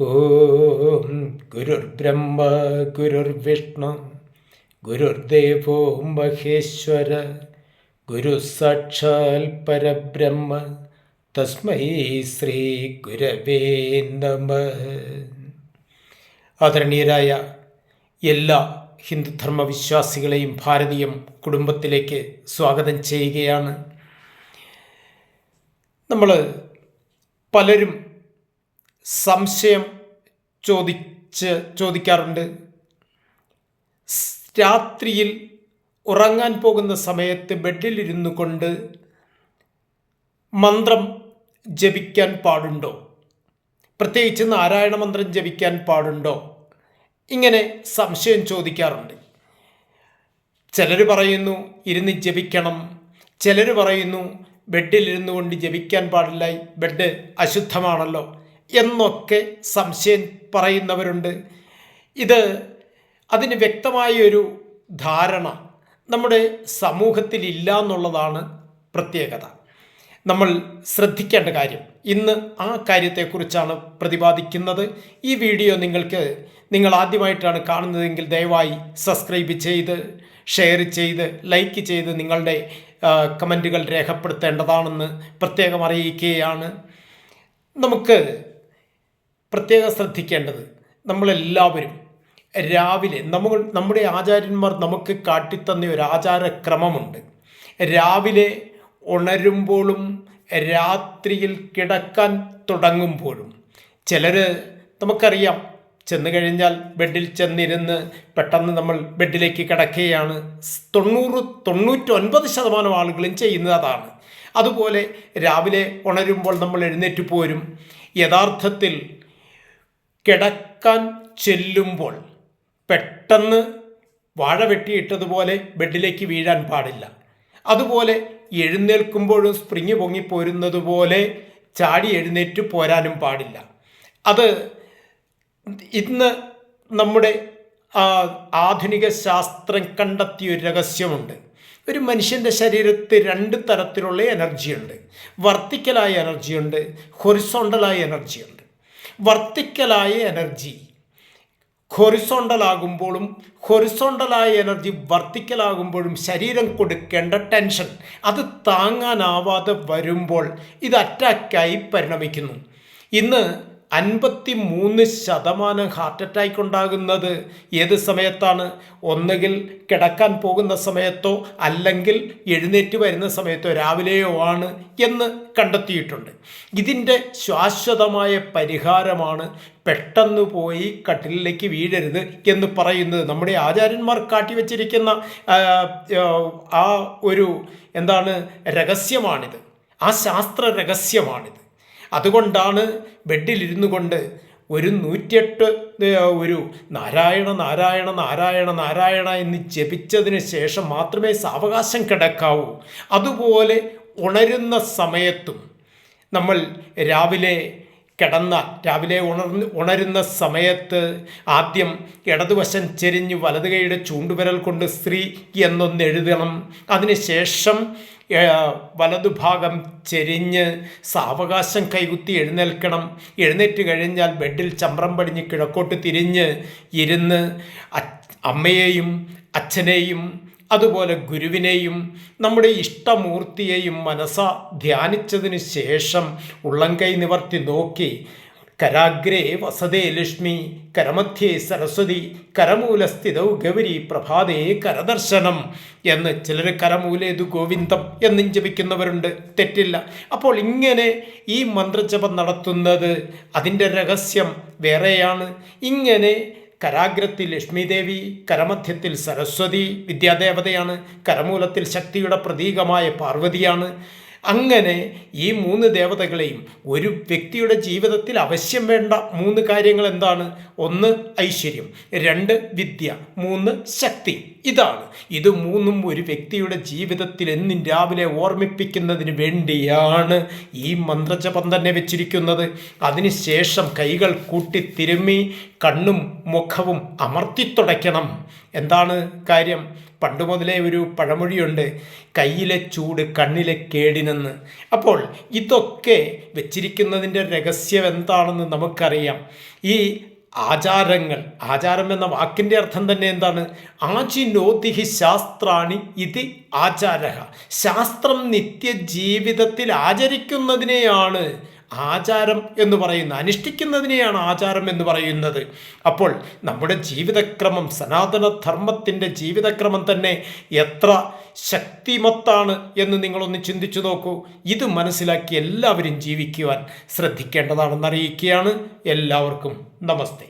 ഓം ഗുരുർബ്രഹ്മ ഗുരുർവിഷ്ണു ഗുരുർദേവോ മഹേശ്വര ഗുരു സാക്ഷാൽ പരബ്രഹ്മ തസ്മൈ ശ്രീ ഗുരവേ നമ. ആദരണീയരായ എല്ലാ ഹിന്ദുധർമ്മ വിശ്വാസികളെയും ഭാരതീയ കുടുംബത്തിലേക്ക് സ്വാഗതം ചെയ്യുകയാണ്. നമ്മൾ പലരും സംശയം ചോദിച്ച് ചോദിക്കാറുണ്ട്. രാത്രിയിൽ ഉറങ്ങാൻ പോകുന്ന സമയത്ത് ബെഡിലിരുന്നു കൊണ്ട് മന്ത്രം ജപിക്കാൻ പാടുണ്ടോ? പ്രത്യേകിച്ച് നാരായണ മന്ത്രം ജപിക്കാൻ പാടുണ്ടോ? ഇങ്ങനെ സംശയം ചോദിക്കാറുണ്ട്. ചിലർ പറയുന്നു ഇരുന്ന് ജപിക്കണം. ചിലർ പറയുന്നു ബെഡിലിരുന്നു കൊണ്ട് ജപിക്കാൻ പാടില്ല ബെഡ് അശുദ്ധമാണല്ലോ. എന്നൊക്കെ സംശയം പറയുന്നവരുണ്ട്. ഇത് അതിന് വ്യക്തമായൊരു ധാരണ നമ്മുടെ സമൂഹത്തിലില്ല എന്നുള്ളതാണ് പ്രത്യേകത. നമ്മൾ ശ്രദ്ധിക്കേണ്ട കാര്യം ഇന്ന് ആ കാര്യത്തെക്കുറിച്ചാണ് പ്രതിപാദിക്കുന്നത്. ഈ വീഡിയോ നിങ്ങൾക്ക് നിങ്ങൾ ആദ്യമായിട്ടാണ് കാണുന്നതെങ്കിൽ ദയവായി സബ്സ്ക്രൈബ് ചെയ്ത് ഷെയർ ചെയ്ത് ലൈക്ക് ചെയ്ത് നിങ്ങളുടെ കമന്റുകൾ രേഖപ്പെടുത്തേണ്ടതാണെന്ന് പ്രത്യേകം അറിയിക്കുകയാണ്. നമുക്ക് പ്രത്യേകം ശ്രദ്ധിക്കേണ്ടത് നമ്മളെല്ലാവരും രാവിലെ നമ്മൾ നമ്മുടെ ആചാര്യന്മാർ നമുക്ക് കാട്ടിത്തന്ന ഒരു ആചാരക്രമമുണ്ട്. രാവിലെ ഉണരുമ്പോഴും രാത്രിയിൽ കിടക്കാൻ തുടങ്ങുമ്പോഴും ചിലർ നമുക്കറിയാം ചെന്ന് കഴിഞ്ഞാൽ ബെഡിൽ ചെന്നിരുന്ന് പെട്ടെന്ന് നമ്മൾ ബെഡിലേക്ക് കിടക്കുകയാണ്. തൊണ്ണൂറ് തൊണ്ണൂറ്റൊൻപത് ശതമാനം ആളുകളും ചെയ്യുന്നതാണ് അതുപോലെ രാവിലെ ഉണരുമ്പോൾ നമ്മൾ എഴുന്നേറ്റ് പോരും. യഥാർത്ഥത്തിൽ കിടക്കാൻ ചെല്ലുമ്പോൾ പെട്ടെന്ന് വാഴ വെട്ടിയിട്ടതുപോലെ ബെഡിലേക്ക് വീഴാൻ പാടില്ല. അതുപോലെ എഴുന്നേൽക്കുമ്പോഴും സ്പ്രിങ് പൊങ്ങിപ്പോരുന്നത് പോലെ ചാടി എഴുന്നേറ്റ് പോരാനും പാടില്ല. അത് ഇന്ന് നമ്മുടെ ആധുനിക ശാസ്ത്രം കണ്ടെത്തിയ ഒരു രഹസ്യമുണ്ട്. ഒരു മനുഷ്യന്റെ ശരീരത്തിൽ രണ്ട് തരത്തിലുള്ള എനർജിയുണ്ട്. വർത്തിക്കലായ എനർജിയുണ്ട് ഹൊറിസോണ്ടലായ എനർജിയുണ്ട്. വർത്തിക്കലായ എനർജി. ഹൊറിസോണ്ടലാകുമ്പോഴും ഹൊറിസോണ്ടലായ എനർജി വർത്തിക്കലാകുമ്പോഴും ശരീരം കൊടുക്കേണ്ട ടെൻഷൻ അത് താങ്ങാനാവാതെ വരുമ്പോൾ ഇത് അറ്റാക്കായി പരിണമിക്കുന്നു. ഇന്ന് അൻപത്തി മൂന്ന് ശതമാനം ഹാർട്ട് അറ്റാക്ക് ഉണ്ടാകുന്നത് ഏത് സമയത്താണ്? ഒന്നുകിൽ കിടക്കാൻ പോകുന്ന സമയത്തോ അല്ലെങ്കിൽ എഴുന്നേറ്റ് വരുന്ന സമയത്തോ രാവിലെയോ ആണ് എന്ന് കണ്ടെത്തിയിട്ടുണ്ട്. ഇതിന്റെ ശാശ്വതമായ പരിഹാരമാണ് പെട്ടെന്ന് പോയി കട്ടിലേക്ക് വീഴരുത് എന്ന് പറയുന്നത്. നമ്മുടെ ആചാര്യന്മാർ കാട്ടിവെച്ചിരിക്കുന്ന ആ ഒരു എന്താണ് രഹസ്യമാണിത്. ആ ശാസ്ത്ര രഹസ്യമാണിത് അതുകൊണ്ടാണ് ബെഡിലിരുന്നു കൊണ്ട് ഒരു നൂറ്റിയെട്ട് ഒരു നാരായണ നാരായണ നാരായണ നാരായണ എന്ന് ജപിച്ചതിന് ശേഷം മാത്രമേ സാവകാശം കിടക്കാവൂ. അതുപോലെ ഉണരുന്ന സമയത്തും നമ്മൾ രാവിലെ കിടന്നാൽ രാവിലെ ഉണർന്ന് ഉണരുന്ന സമയത്ത് ആദ്യം ഇടതുവശം ചെരിഞ്ഞ് വലതുകൈയുടെ ചൂണ്ടുവിരൽ കൊണ്ട് സ്ത്രീ എന്നൊന്ന് എഴുതണം. അതിനുശേഷം വലതുഭാഗം ചെരിഞ്ഞ് സാവകാശം കൈകുത്തി എഴുന്നേൽക്കണം. എഴുന്നേറ്റ് കഴിഞ്ഞാൽ ബെഡിൽ ചമ്രം പടിഞ്ഞ് കിഴക്കോട്ട് തിരിഞ്ഞ് ഇരുന്ന് അമ്മയെയും അച്ഛനെയും അതുപോലെ ഗുരുവിനെയും നമ്മുടെ ഇഷ്ടമൂർത്തിയെയും മനസ്സ ധ്യാനിച്ചതിന് ശേഷം ഉള്ളംകൈ നിവർത്തി നോക്കി കരാഗ്രേ വസതേ ലക്ഷ്മി കരമധ്യേ സരസ്വതി കരമൂലസ്ഥിതൗ ഗൗരി പ്രഭാതേ കരദർശനം എന്ന് ചിലർ കരമൂലേതു ഗോവിന്ദം എന്നും ജപിക്കുന്നവരുണ്ട്. തെറ്റില്ല. അപ്പോൾ ഇങ്ങനെ ഈ മന്ത്രജപം നടത്തുന്നത് അതിന്റെ രഹസ്യം വേറെയാണ്. ഇങ്ങനെ കരാഗ്രത്തിൽ ലക്ഷ്മിദേവി കരമധ്യത്തിൽ സരസ്വതി വിദ്യാദേവതയാണ് കരമൂലത്തിൽ ശക്തിയുടെ പ്രതീകമായ പാർവതിയാണ്. അങ്ങനെ ഈ മൂന്ന് ദേവതകളെയും ഒരു വ്യക്തിയുടെ ജീവിതത്തിൽ അവശ്യം വേണ്ട മൂന്ന് കാര്യങ്ങൾ എന്താണ്? ഒന്ന് ഐശ്വര്യം രണ്ട് വിദ്യ മൂന്ന് ശക്തി. ഇതാണ്. ഇത് മൂന്നും ഒരു വ്യക്തിയുടെ ജീവിതത്തിൽ എന്നും രാവിലെ ഓർമ്മിപ്പിക്കുന്നതിന് വേണ്ടിയാണ് ഈ മന്ത്രജപം തന്നെ വെച്ചിരിക്കുന്നത്. അതിനുശേഷം കൈകൾ കൂട്ടി തിരുമ്മി കണ്ണും മുഖവും അമർത്തിത്തുടയ്ക്കണം എന്താണ് കാര്യം? പണ്ട് മുതലേ ഒരു പഴമൊഴിയുണ്ട് കയ്യിലെ ചൂട് കണ്ണിലെ കേടിനെന്ന്. അപ്പോൾ ഇതൊക്കെ വെച്ചിരിക്കുന്നതിന്റെ രഹസ്യം എന്താണെന്ന് നമുക്കറിയാം. ഈ ആചാരങ്ങൾ ആചാരം എന്ന വാക്കിന്റെ അർത്ഥം തന്നെ എന്താണ്? ആചിനോതിഹി ശാസ്ത്രാണി ഇത് ആചാര ശാസ്ത്രം നിത്യജീവിതത്തിൽ ആചരിക്കുന്നതിനെയാണ് ആചാരം എന്ന് പറയുന്ന അനുഷ്ഠിക്കുന്നതിനെയാണ് ആചാരം എന്ന് പറയുന്നത്. അപ്പോൾ നമ്മുടെ ജീവിതക്രമം സനാതന ധർമ്മത്തിന്റെ ജീവിതക്രമം തന്നെ എത്ര ശക്തിമത്താണ് എന്ന് നിങ്ങളൊന്ന് ചിന്തിച്ചു നോക്കൂ. ഇത് മനസ്സിലാക്കി എല്ലാവരും ജീവിക്കുവാൻ ശ്രദ്ധിക്കേണ്ടതാണെന്ന് അറിയിക്കുകയാണ്. എല്ലാവർക്കും നമസ്തേ.